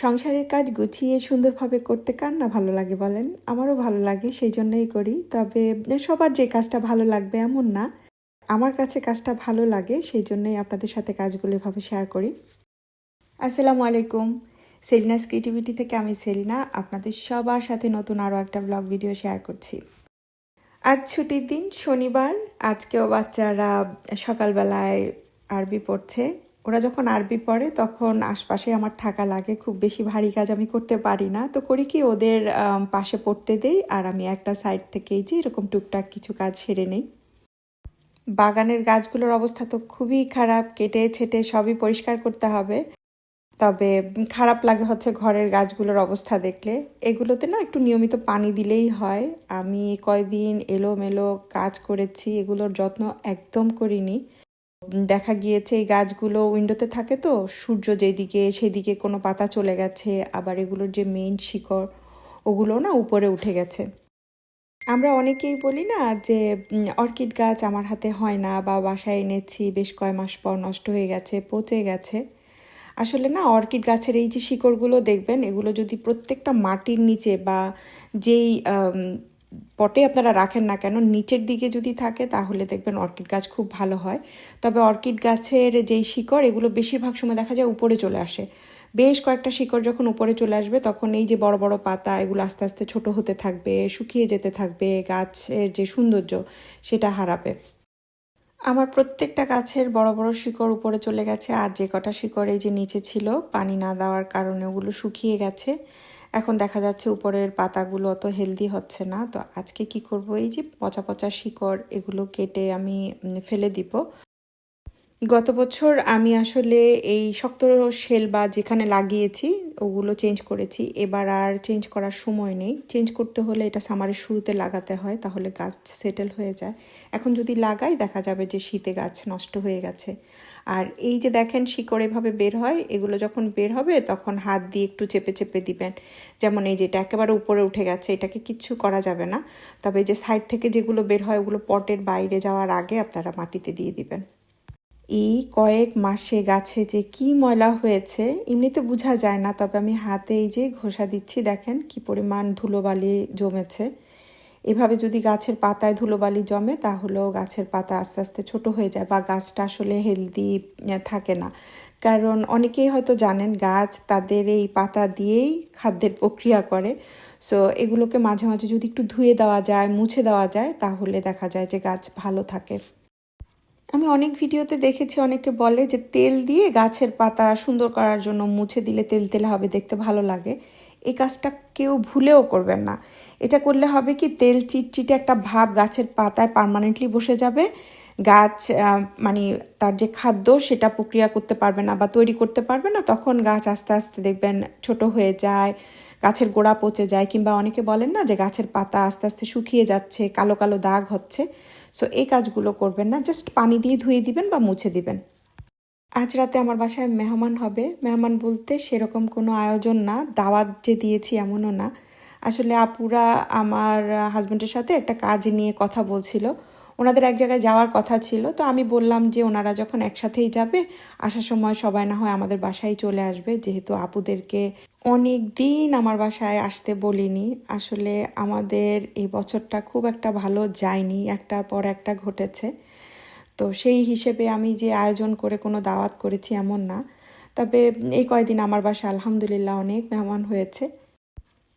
সংসারের কাজ গুছিয়ে সুন্দরভাবে করতে কার না ভালো লাগে বলেন? আমারও ভালো লাগে, সেই জন্যই করি। তবে সবার যে কাজটা ভালো লাগবে এমন না। আমার কাছে কাজটা ভালো লাগে, সেই জন্যই আপনাদের সাথে কাজগুলো এভাবে শেয়ার করি। আসসালামু আলাইকুম। সেলিনাস ক্রিয়েটিভিটি থেকে আমি সেলিনা, আপনাদের সবার সাথে নতুন আরও একটা ব্লগ ভিডিও শেয়ার করছি। আজ ছুটির দিন, শনিবার। আজকেও বাচ্চারা সকালবেলায় আরবি পড়ছে। ওরা যখন আরবি পড়ে, তখন আশপাশে আমার থাকা লাগে। খুব বেশি ভারী কাজ আমি করতে পারি না। তো করি কি, ওদের পাশে পড়তে দেই আর আমি একটা সাইড থেকেই যে এরকম টুকটাক কিছু কাজ সেরে নেই। বাগানের গাছগুলোর অবস্থা তো খুবই খারাপ। কেটে ছেটে সবই পরিষ্কার করতে হবে। তবে খারাপ লাগে হচ্ছে ঘরের গাছগুলোর অবস্থা দেখলে। এগুলোতে না একটু নিয়মিত পানি দিলেই হয়। আমি কয়দিন এলোমেলো কাজ করেছি, এগুলোর যত্ন একদম করিনি। দেখা গিয়েছে এই গাছগুলো উইন্ডোতে থাকে তো, সূর্য যেদিকে, সেদিকে কোনো পাতা চলে গেছে, আবার এগুলোর যে মেইন শিকড়, ওগুলো না উপরে উঠে গেছে। আমরা অনেকেই বলি না যে অর্কিড গাছ আমার হাতে হয় না বা বাসায় এনেছি, বেশ কয় মাস পর নষ্ট হয়ে গেছে, পচে গেছে। আসলে না, অর্কিড গাছের এই যে শিকড়গুলো দেখবেন, এগুলো যদি প্রত্যেকটা মাটির নিচে বা যেই পটে আপনারা রাখেন না কেন, নিচের দিকে যদি থাকে তাহলে দেখবেন অর্কিড গাছ খুব ভালো হয়। তবে অর্কিড গাছের যেই শিকড়, এগুলো বেশিরভাগ সময় দেখা যায় উপরে চলে আসে। বেশ কয়েকটা শিকড় যখন উপরে চলে আসবে, তখন এই যে বড় বড় পাতা, এগুলো আস্তে আস্তে ছোট হতে থাকবে, শুকিয়ে যেতে থাকবে, গাছের যে সৌন্দর্য, সেটা হারাবে। আমার প্রত্যেকটা গাছের বড় বড় শিকড় উপরে চলে গেছে, আর যে কটা শিকড় এই যে নিচে ছিল, পানি না দেওয়ার কারণে ওগুলো শুকিয়ে গেছে। এখন দেখা যাচ্ছে উপরের পাতাগুলো অত হেলদি হচ্ছে না। তো আজকে কি করব? এই যে পচা পচা শিকড় এগুলো কেটে আমি ফেলে দিব। গত বছর আমি আসলে এই শক্ত শেল বা যেখানে লাগিয়েছি, ওগুলো চেঞ্জ করেছি। এবার আর চেঞ্জ করার সময় নেই। চেঞ্জ করতে হলে এটা সামারের শুরুতে লাগাতে হয়, তাহলে গাছ সেটেল হয়ে যায়। এখন যদি লাগাই, দেখা যাবে যে শীতে গাছ নষ্ট হয়ে গেছে। আর এই যে দেখেন শিকড় এভাবে বের হয়, এগুলো যখন বের হবে, তখন হাত দিয়ে একটু চেপে চেপে দিবেন। যেমন এই যেটা একেবারে উপরে উঠে গেছে, এটাকে কিচ্ছু করা যাবে না। তবে যে সাইড থেকে যেগুলো বের হয়, ওগুলো পটের বাইরে যাওয়ার আগে আপনারা মাটিতে দিয়ে দিবেন। এই কয়েক মাসে গাছে যে কি ময়লা হয়েছে, এমনিতে বোঝা যায় না, তবে আমি হাতে এই যে ঘষা দিচ্ছি, দেখেন কি পরিমাণ ধুলোবালি জমেছে। এভাবে যদি গাছের পাতায় ধুলোবালি জমে, তাহলেও গাছের পাতা আস্তে আস্তে ছোট হয়ে যায় বা গাছটা আসলে হেলদি থাকে না। কারণ অনেকেই হয়তো জানেন, গাছ তাদের এই পাতা দিয়েই খাদ্যের প্রক্রিয়া করে। সো এগুলোকে মাঝে মাঝে যদি একটু ধুয়ে দেওয়া যায়, মুছে দেওয়া যায়, তাহলে দেখা যায় যে গাছ ভালো থাকে। আমি অনেক ভিডিওতে দেখেছি অনেকে বলে যে তেল দিয়ে গাছের পাতা সুন্দর করার জন্য মুছে দিলে তেল তেলে হবে, দেখতে ভালো লাগে। এই কাজটা কেউ ভুলেও করবেন না। এটা করলে হবে কি, তেল চিটচিটে একটা ভাব গাছের পাতায় পার্মানেন্টলি বসে যাবে। গাছ মানে তার যে খাদ্য সেটা প্রক্রিয়া করতে পারবে না বা তৈরি করতে পারবে না, তখন গাছ আস্তে আস্তে দেখবেন ছোট হয়ে যায়, গাছের গোড়া পচে যায়, কিংবা অনেকে বলেন না যে গাছের পাতা আস্তে আস্তে শুকিয়ে যাচ্ছে, কালো কালো দাগ হচ্ছে। সো এই কাজগুলো করবেন না জাস্ট পানি দিয়ে ধুয়ে দিবেন বা মুছে দিবেন। আজ রাতে আমার বাসায় মেহমান হবে। মেহমান বলতে সেরকম কোনো আয়োজন না, দাওয়াত যে দিয়েছি এমনও না। আসলে আপুরা আমার হাজব্যান্ডের সাথে একটা কাজ নিয়ে কথা বলছিল। ওনাদের এক জায়গায় যাওয়ার কথা ছিল। তো আমি বললাম যে ওনারা যখন একসাথেই যাবে, আসার সময় সবাই না হয় আমাদের বাসায় চলে আসবে। যেহেতু আপুদেরকে অনেক দিন আমার বাসায় আসতে বলিনি। আসলে আমাদের এই বছরটা খুব একটা ভালো যায়নি। একটার পর একটা ঘটেছে। তো সেই হিসেবে আমি যে আয়োজন করে কোনো দাওয়াত করেছি এমন না। তবে এই কয়দিন আমার বাসায় আলহামদুলিল্লাহ অনেক মেহমান হয়েছে।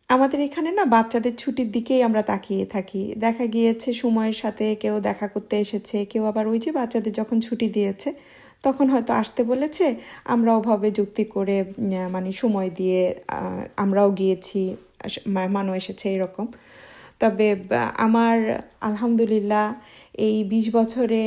আমাদের এখানে না বাচ্চাদের ছুটির দিকেই আমরা তাকিয়ে থাকি। দেখা গিয়েছে সময়ের সাথে কেউ দেখা করতে এসেছে, কেউ আবার ওই যে বাচ্চাদের যখন ছুটি দিয়েছে তখন হয়তো আসতে বলেছে, আমরা ওভাবে যুক্তি করে মানে সময় দিয়ে আমরাও গিয়েছি মেহমানও এসেছে এরকম। তবে আমার আলহামদুলিল্লাহ এই বিশ বছরে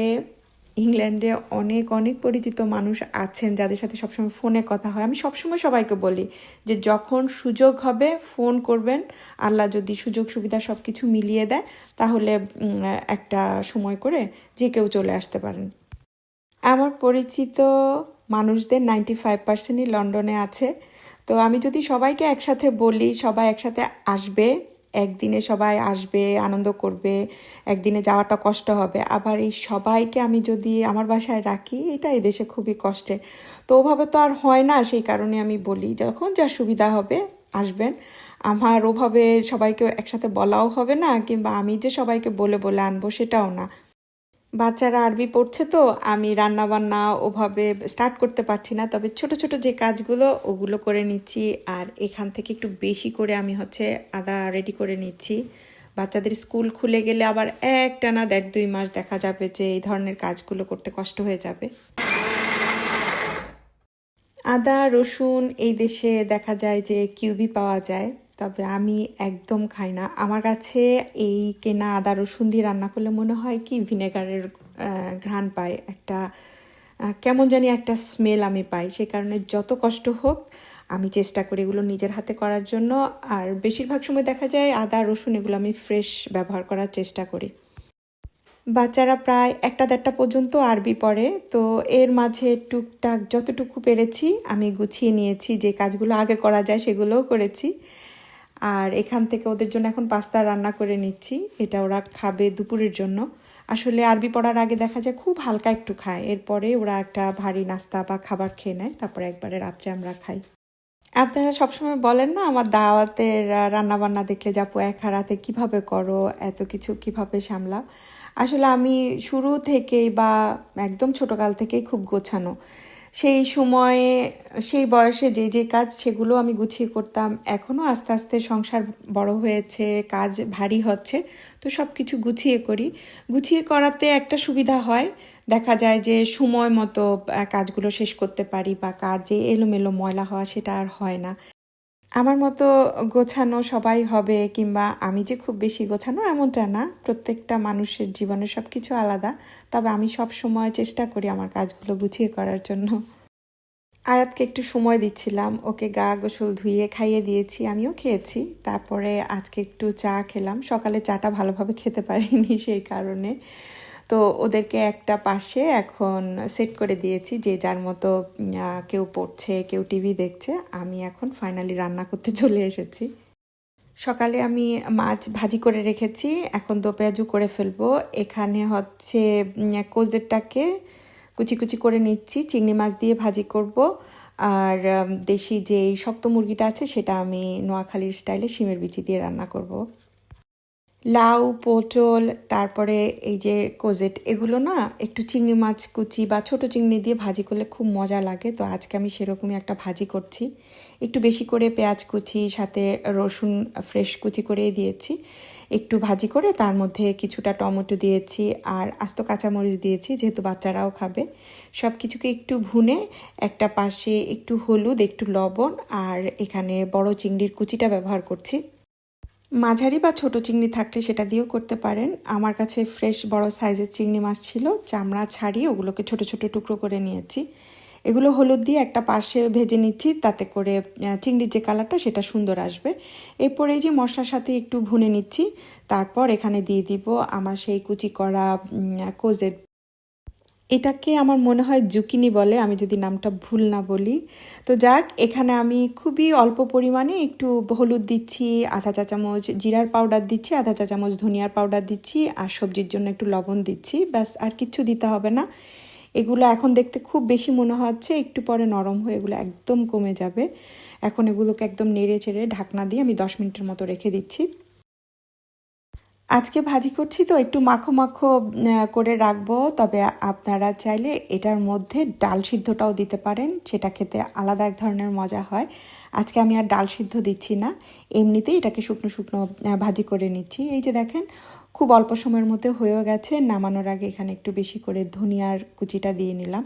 ইংল্যান্ডে অনেক অনেক পরিচিত মানুষ আছেন যাদের সাথে সবসময় ফোনে কথা হয়। আমি সবসময় সবাইকে বলি যে, যখন সুযোগ হবে, ফোন করবেন। আল্লাহ যদি সুযোগ সুবিধা সব কিছু মিলিয়ে দেয়, তাহলে একটা সময় করে যে কেউ চলে আসতে পারেন। আমার পরিচিত মানুষদের নাইনটি ফাইভ পার্সেন্টই লন্ডনে আছে। তো আমি যদি সবাইকে একসাথে বলি, সবাই একসাথে আসবে, একদিনে সবাই আসবে, আনন্দ করবে, একদিনে যাওয়াটা কষ্ট হবে। আবার এই সবাইকে আমি যদি আমার বাসায় রাখি, এটা এই দেশে খুবই কষ্টের। তো ওভাবে তো আর হয় না, সেই কারণে আমি বলি, যখন যা সুবিধা হবে, আসবেন। আমার ওভাবে সবাইকে একসাথে বলাও হবে না, কিংবা আমি যে সবাইকে বলে বলে আনব, সেটাও না। বাচ্চারা আরবি পড়ছে তো, আমি রান্না বান্না ওভাবে স্টার্ট করতে পারছি না, তবে ছোট ছোট যে কাজগুলো, ওগুলো করে নিচ্ছি। আর এখান থেকে একটু বেশি করে আমি হচ্ছে আদা রেডি করে নিচ্ছি। বাচ্চাদের স্কুল খুলে গেলে আবার একটা না দেড় দুই মাস দেখা যাবে যে এই ধরনের কাজগুলো করতে কষ্ট হয়ে যাবে। আদা, রসুন, এই দেশে দেখা যায় যে কিউবি পাওয়া যায়। তবে আমি একদম খাই না। আমার কাছে এই কেনা আদা, রসুন দিয়ে রান্না করলে মনে হয় কি ভিনেগারের ঘ্রাণ পায়। একটা কেমন জানি একটা স্মেল আমি পাই। সেই কারণে যত কষ্ট হোক, আমি চেষ্টা করি এগুলো নিজের হাতে করার জন্য। আর বেশিরভাগ সময় দেখা যায় আদা, রসুন এগুলো আমি ফ্রেশ ব্যবহার করার চেষ্টা করি। বাচ্চারা প্রায় একটা দেড়টা পর্যন্ত আরবি পড়ে। তো এর মাঝে টুকটাক যতটুকু পেরেছি, আমি গুছিয়ে নিয়েছি। যে কাজগুলো আগে করা যায় সেগুলোও করেছি। আর এখান থেকে ওদের জন্য এখন পাস্তা রান্না করে নিচ্ছি। এটা ওরা খাবে দুপুরের জন্য। আসলে আরবি পড়ার আগে দেখা যায় খুব হালকা একটু খায়। এরপরে ওরা একটা ভারী নাস্তা বা খাবার খেয়ে নেয়। তারপরে একবারে রাত্রে আমরা খাই। আপনারা সবসময় বলেন না, আমার দাওয়াতের রান্নাবান্না দেখলে যাব, এক হারাতে কীভাবে করো, এত কিছু কীভাবে সামলাও? আসলে আমি শুরু থেকেই বা একদম ছোটোকাল থেকেই খুব গোছানো। সেই সময়ে, সেই বয়সে যে যে কাজ সেগুলো আমি গুছিয়ে করতাম। এখনও আস্তে আস্তে সংসার বড় হয়েছে, কাজ ভারী হচ্ছে, তো সব কিছু গুছিয়ে করি। গুছিয়ে করাতে একটা সুবিধা হয়। দেখা যায় যে সময় মতো কাজগুলো শেষ করতে পারি বা কাজে এলোমেলো ময়লা হওয়া সেটা আর হয় না। আমার মতো গোছানো সবাই হবে কিংবা আমি যে খুব বেশি গোছানো এমনটা না। প্রত্যেকটা মানুষের জীবনে সব কিছু আলাদা। তবে আমি সব সময় চেষ্টা করি আমার কাজগুলো গুছিয়ে করার জন্য। আয়াতকে একটু সময় দিচ্ছিলাম। ওকে গা গোসল ধুইয়ে খাইয়ে দিয়েছি, আমিও খেয়েছি। তারপরে আজকে একটু চা খেলাম। সকালে চাটা ভালোভাবে খেতে পারিনি সেই কারণে। তো ওদেরকে একটা পাশে এখন সেট করে দিয়েছি যে যার মতো কেউ পড়ছে, কেউ টিভি দেখছে, আমি এখন ফাইনালি রান্না করতে চলে এসেছি। সকালে আমি মাছ ভাজি করে রেখেছি, এখন দো পেঁয়াজু করে ফেলব। এখানে হচ্ছে কোজেরটাকে কুচি কুচি করে নিচ্ছি, চিংড়ি মাছ দিয়ে ভাজি করব। আর দেশি যে শক্ত মুরগিটা আছে, সেটা আমি নোয়াখালীর স্টাইলে শিমের বিচি দিয়ে রান্না করব। লাউ, পটল, তারপরে এই যে কোজেট, এগুলো না একটু চিংড়ি মাছ কুচি বা ছোট চিংড়ি দিয়ে ভাজি করলে খুব মজা লাগে। তো আজকে আমি সেরকমই একটা ভাজি করছি। একটু বেশি করে পেঁয়াজ কুচি, সাথে রসুন ফ্রেশ কুচি করে দিয়েছি। একটু ভাজি করে তার মধ্যে কিছুটা টমেটো দিয়েছি আর আস্ত কাঁচামরিচ দিয়েছি, যেহেতু বাচ্চারাও খাবে। সব কিছুকে একটু ভুনে একটা পাশে একটু হলুদ, একটু লবণ আর এখানে বড় চিংড়ির কুচিটা ব্যবহার করছি। মাঝারি বা ছোট চিংড়ি থাকলে সেটা দিয়েও করতে পারেন। আমার কাছে ফ্রেশ বড় সাইজের চিংড়ি মাছ ছিল, চামড়া ছাড়িয়ে ওগুলোকে ছোট ছোট টুকরো করে নিয়েছি। এগুলো হলুদ দিয়ে একটা পাশে ভেজে নিচ্ছি, তাতে করে চিংড়ির যে কালারটা সেটা সুন্দর আসবে। এরপর এই যে মশলার সাথে একটু ভুনে নিচ্ছি, তারপর এখানে দিয়ে দিব আমার সেই কুচি করা কোজের এটাকে আমার মনে হয় জুকিনি বলে, আমি যদি নামটা ভুল না বলি। তো যাক, এখানে আমি খুবই অল্প পরিমাণে একটু হলুদ দিচ্ছি, আধা চা চামচ জিরার পাউডার দিচ্ছি, আধা চা চামচ ধনিয়ার পাউডার দিচ্ছি আর সবজির জন্য একটু লবণ দিচ্ছি। ব্যাস, আর কিচ্ছু দিতে হবে না। এগুলো এখন দেখতে খুব বেশি মনে হচ্ছে, একটু পরে নরম হয়ে এগুলো একদম কমে যাবে। এখন এগুলোকে একদম নেড়ে চেড়ে ঢাকনা দিয়ে আমি দশ মিনিটের মতো রেখে দিচ্ছি। আজকে ভাজি করছি, তো একটু মাখো মাখো করে রাখব। তবে আপনারা চাইলে এটার মধ্যে ডাল সিদ্ধটাও দিতে পারেন, সেটা খেতে আলাদা এক ধরনের মজা হয়। আজকে আমি আর ডাল সিদ্ধ দিচ্ছি না, এমনিতেই এটাকে শুকনো শুকনো ভাজি করে নিচ্ছি। এই যে দেখেন, খুব অল্প সময়ের মধ্যে হয়েও গেছে, নামানোর আগে এখানে একটু বেশি করে ধনিয়ার কুচিটা দিয়ে নিলাম।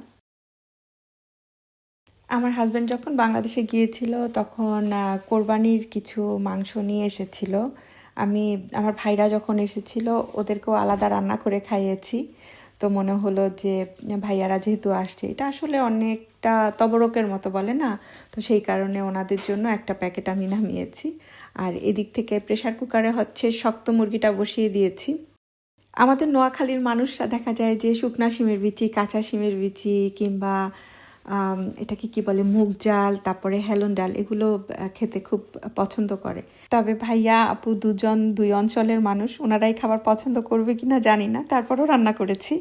আমার হাজব্যান্ড যখন বাংলাদেশে গিয়েছিল, তখন কোরবানির কিছু মাংস নিয়ে এসেছিল। আমি, আমার ভাইরা যখন এসেছিল, ওদেরকেও আলাদা রান্না করে খাইয়েছি। তো মনে হলো যে, ভাইয়ারা যেহেতু আসছে, এটা আসলে অনেকটা তবরকের মতো বলে না? তো সেই কারণে ওনাদের জন্য একটা প্যাকেট আমি নামিয়েছি। আর এদিক থেকে প্রেশার কুকারে হচ্ছে শক্ত মুরগিটা বসিয়ে দিয়েছি। আমাদের নোয়াখালীর মানুষরা দেখা যায় যে, শুকনা শিমের বিচি, কাঁচা শিমের বিচি কিংবা এটাকে কি বলে মুগ ডাল তারপরে হেলন ডাল, এগুলো খেতে খুব পছন্দ করে। তবে ভাইয়া, আপু দুজন, দুই অঞ্চলের মানুষ, ওনারাই খাবার পছন্দ করবে কিনা জানি না, তারপরও রান্না করেছি।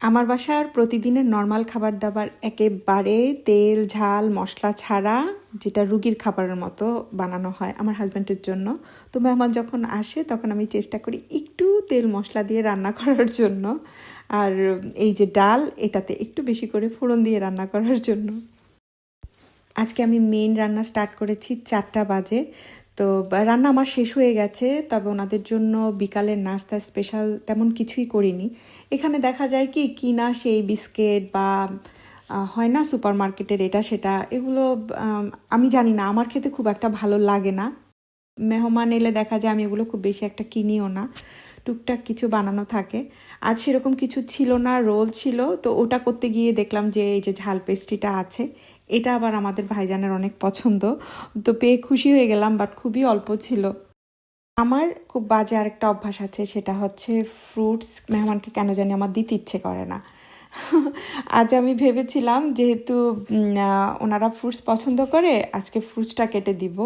আমার বাসার প্রতিদিনের নর্মাল খাবার দাবার একেবারে তেল, ঝাল, মশলা ছাড়া যেটা রুগীর খাবারের মতো বানানো হয় আমার হাজব্যান্ডের জন্য। তো মেহমান যখন আসে তখন আমি চেষ্টা করি একটু তেল, মশলা দিয়ে রান্না করার জন্য। আর এই যে ডাল, এটাতে একটু বেশি করে ফোড়ন দিয়ে রান্না করার জন্য। আজকে আমি মেইন রান্না স্টার্ট করেছি চারটা বাজে। তো রান্না আমার শেষ হয়ে গেছে, তবে ওনাদের জন্য বিকালের নাস্তা স্পেশাল তেমন কিছুই করিনি। এখানে দেখা যায় কি, কিনা সেই বিস্কিট বা হয় না সুপার মার্কেটের এটা সেটা, এগুলো, আমি জানি না, আমার খেতে খুব একটা ভালো লাগে না। মেহমান এলে দেখা যায় আমি এগুলো খুব বেশি একটা কিনিও না, টুকটাক কিছু বানানো থাকে। আজ সেরকম কিছু ছিল না, রোল ছিল, তো ওটা করতে গিয়ে দেখলাম যে এই যে ঝাল পেস্ট্রিটা আছে এটা আবার আমাদের ভাইজানের অনেক পছন্দ। তো পেয়ে খুশি হয়ে গেলাম বাট খুবই অল্প ছিল। আমার খুব বাজে আরেকটা অভ্যাস আছে, সেটা হচ্ছে ফ্রুটস মেহমানকে কেন জানি আমার দিতে ইচ্ছে করে না। আজ আমি ভেবেছিলাম যেহেতু ওনারা ফ্রুটস পছন্দ করে, আজকে ফ্রুটসটা কেটে দিব।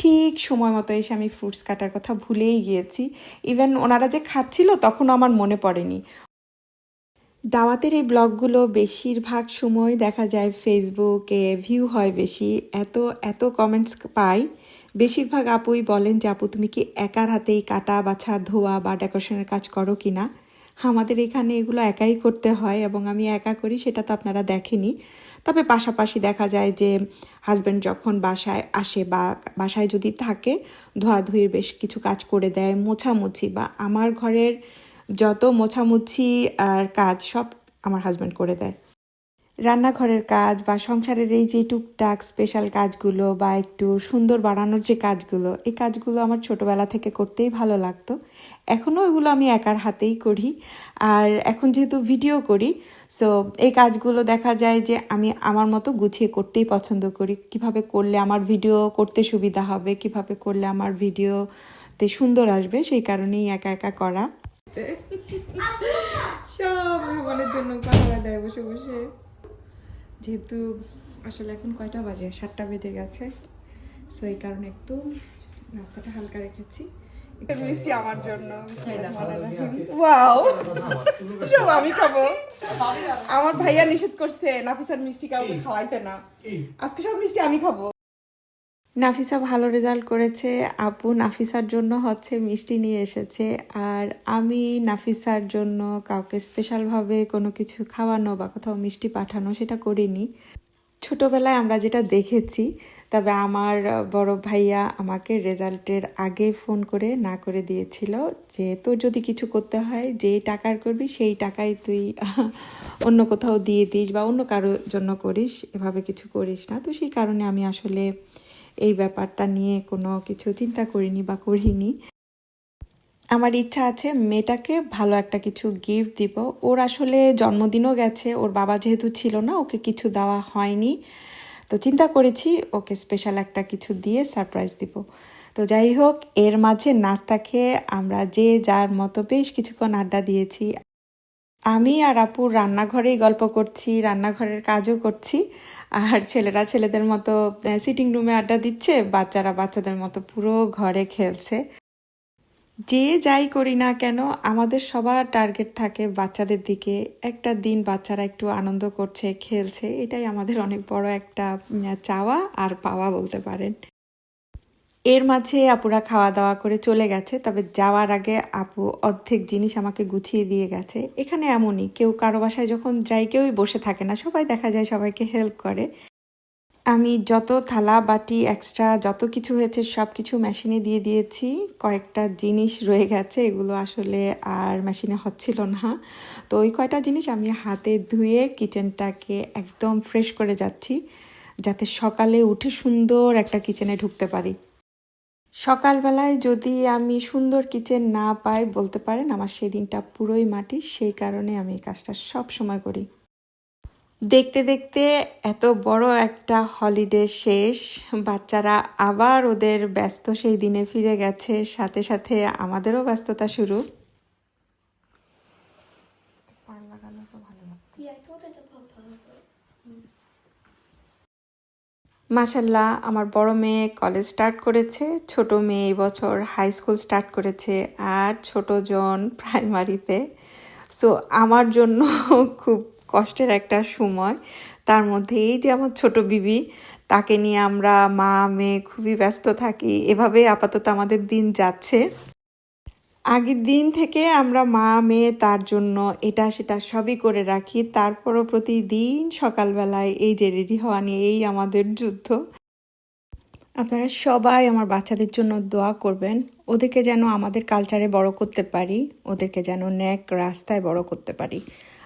ঠিক সময় মতো এসে আমি ফ্রুটস কাটার কথা ভুলেই গিয়েছি। ইভেন ওনারা যে খাচ্ছিল তখনও আমার মনে পড়েনি। দাওয়াতের এই ব্লগগুলো বেশিরভাগ সময় দেখা যায় ফেসবুকে ভিউ হয় বেশি। এত এত কমেন্টস পাই। বেশিরভাগ আপুই বলেন যে, আপু, তুমি কি একার হাতেই কাটা, বাছা, ধোয়া বা ডেকোরেশনের কাজ করো কি না? আমাদের এখানে এগুলো একাই করতে হয় এবং আমি একা করি, সেটা তো আপনারা দেখেনি তবে পাশাপাশি দেখা যায় যে হাজব্যান্ড যখন বাসায় আসে বা বাসায় যদি থাকে, ধোয়াধুয়ির বেশ কিছু কাজ করে দেয়, মোছামুছি বা আমার ঘরের যত মোছামুছি আর কাজ সব আমার হাজব্যান্ড করে দেয়। রান্নাঘরের কাজ বা সংসারের এই যে টুকটাক স্পেশাল কাজগুলো বা একটু সুন্দর বাড়ানোর যে কাজগুলো, এই কাজগুলো আমার ছোটবেলা থেকে করতেই ভালো লাগতো। এখনও এগুলো আমি একার হাতেই করি। আর এখন যেহেতু ভিডিও করি সো এই কাজগুলো দেখা যায় যে আমি আমার মতো গুছিয়ে করতেই পছন্দ করি। কীভাবে করলে আমার ভিডিও করতে সুবিধা হবে, কীভাবে করলে আমার ভিডিওতে সুন্দর আসবে, সেই কারণেই একা একা করা। সব মেহমানের জন্য পাহারা দেয় বসে বসে। যেহেতু আসলে এখন কয়টা বাজে? সাতটা বেজে গেছে। সো এই কারণে একটু নাস্তাটা হালকা রেখেছি। এটা মিষ্টি আমার জন্য। ওয়াও সব আমি খাব। আমার ভাইয়া নিষেধ করছে নাফিসার মিষ্টি কাউকে খাওয়াইতে না। আজকে সব মিষ্টি আমি খাব। নাফিসা ভালো রেজাল্ট করেছে। আপু নাফিসার জন্য হচ্ছে মিষ্টি নিয়ে এসেছে। আর আমি নাফিসার জন্য কাউকে স্পেশালভাবে কোনো কিছু খাওয়ানো বা কোথাও মিষ্টি পাঠানো সেটা করিনি। ছোটোবেলায় আমরা যেটা দেখেছি, তবে আমার বড় ভাইয়া আমাকে রেজাল্টের আগে ফোন করে না করে দিয়েছিল যে, তোর যদি কিছু করতে হয় যেই টাকার করবি, সেই টাকাই তুই অন্য কোথাও দিয়ে দিস বা অন্য কারোর জন্য করিস। এভাবে কিছু করিস না। তো সেই কারণে আমি আসলে এই ব্যাপারটা নিয়ে কোনো কিছু চিন্তা করিনি বা করিনি। আমার ইচ্ছা আছে মেয়েটাকে ভালো একটা কিছু গিফট দিব। ওর আসলে জন্মদিনও গেছে, ওর বাবা যেহেতু ছিল না, ওকে কিছু দেওয়া হয়নি। তো চিন্তা করেছি ওকে স্পেশাল একটা কিছু দিয়ে সারপ্রাইজ দিব। তো যাই হোক, এর মাঝে নাস্তা খেয়ে আমরা যে যার মতো বেশ কিছুক্ষণ আড্ডা দিয়েছি। আমি আর আপু রান্নাঘরেই গল্প করছি, রান্নাঘরের কাজও করছি। আর ছেলেরা ছেলেদের মতো সিটিং রুমে আড্ডা দিচ্ছে, বাচ্চারা বাচ্চাদের মতো পুরো ঘরে খেলছে। যে যাই করি না কেন, আমাদের সবার টার্গেট থাকে বাচ্চাদের দিকে। একটা দিন বাচ্চারা একটু আনন্দ করছে, খেলছে, এটাই আমাদের অনেক বড় একটা চাওয়া আর পাওয়া বলতে পারেন। এর মাঝে আপুরা খাওয়া দাওয়া করে চলে গেছে, তবে যাওয়ার আগে আপু অর্ধেক জিনিস আমাকে গুছিয়ে দিয়ে গেছে। এখানে এমনই, কেউ কারও বাসায় যখন যাই কেউই বসে থাকে না, সবাই দেখা যায় সবাইকে হেল্প করে। আমি যত থালা, বাটি এক্সট্রা যত কিছু হয়েছে সব কিছু মেশিনে দিয়ে দিয়েছি। কয়েকটা জিনিস রয়ে গেছে, এগুলো আসলে আর মেশিনে হচ্ছিল না। তো ওই কয়টা জিনিস আমি হাতে ধুয়ে কিচেনটাকে একদম ফ্রেশ করে যাচ্ছি, যাতে সকালে উঠে সুন্দর একটা কিচেনে ঢুকতে পারি। সকালবেলায় যদি আমি সুন্দর কিচেন না পাই বলতে পারেন আমার সেই দিনটা পুরোই মাটি সেই কারণে আমি এই কাজটা সব সময় করি। দেখতে দেখতে এত বড় একটা হলিডে শেষ বাচ্চারা আবার ওদের ব্যস্ত সেই দিনে ফিরে গেছে সাথে সাথে আমাদেরও ব্যস্ততা শুরু লাগানো তো ভালো মাসাল্লাহ আমার বড় মেয়ে কলেজ স্টার্ট করেছে, ছোট মেয়ে বছর হাই স্কুল স্টার্ট করেছে, আর ছোট জন প্রাইমারিতে সো আমার জন্য খুব কষ্টের একটা সময়। তার মধ্যে এই যে আমার ছোট বিবি, তাকে নিয়ে আমরা মা, মেয়ে খুবই ব্যস্ত থাকি। এভাবে আপাতত আমাদের দিন যাচ্ছে। আগের দিন থেকে আমরা মা, মেয়ে, তার জন্য এটা, সেটা সবই করে রাখি। তারপরও প্রতিদিন সকালবেলায় এই যে রেডি হওয়া নিয়ে, এই আমাদের যুদ্ধ। আপনারা সবাই আমার বাচ্চাদের জন্য দোয়া করবেন। ওদেরকে যেন আমাদের কালচারে বড় করতে পারি, ওদেরকে যেন ন্যাক রাস্তায় বড় করতে পারি।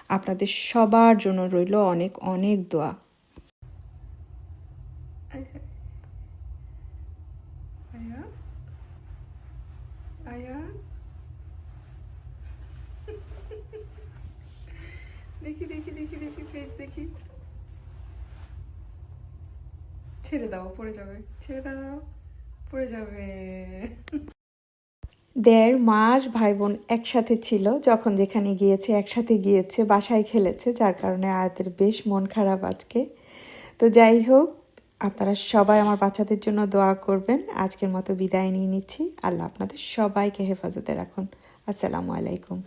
আপনাদের সবার জন্য রইল অনেক অনেক দোয়া। দেখি দেখি দেখি দেখি ফেস দেখি। ছেড়ে দাও, পড়ে যাবে। ছেড়ে দাও, পড়ে যাবে। দেড় মাস ভাই বোন একসাথে ছিল, যখন যেখানে গিয়েছে, একসাথে গিয়েছে, বাসায় খেলেছে, যার কারণে আয়াতের বেশ মন খারাপ আজকে। তো যাই হোক, আপনারা সবাই আমার বাচ্চাদের জন্য দোয়া করবেন। আজকের মতো বিদায় নিয়ে নিচ্ছি। আল্লাহ আপনাদের সবাইকে হেফাজতে রাখুন। আসসালামু আলাইকুম।